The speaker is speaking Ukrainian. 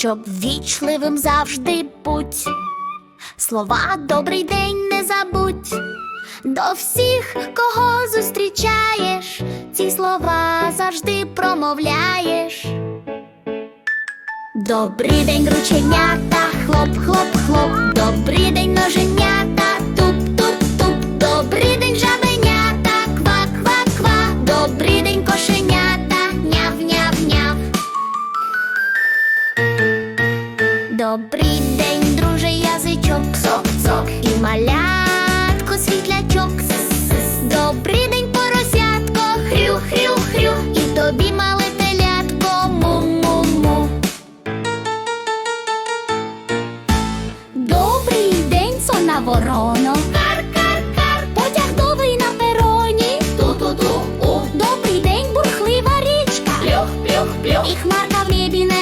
щоб вічливим завжди будь. Слова добрий день не забудь. До всіх, кого зустрічаєш, ці слова завжди промовляєш. Добрий день, рученята, Добрий день, друже, язичок, цок, цок. І малятко світлячок. Добрий день, поросятко, хрю, хрю, хрю, і тобі мале телятко, му-му-му. Добрий день, сона ворона. І хмарка в небі не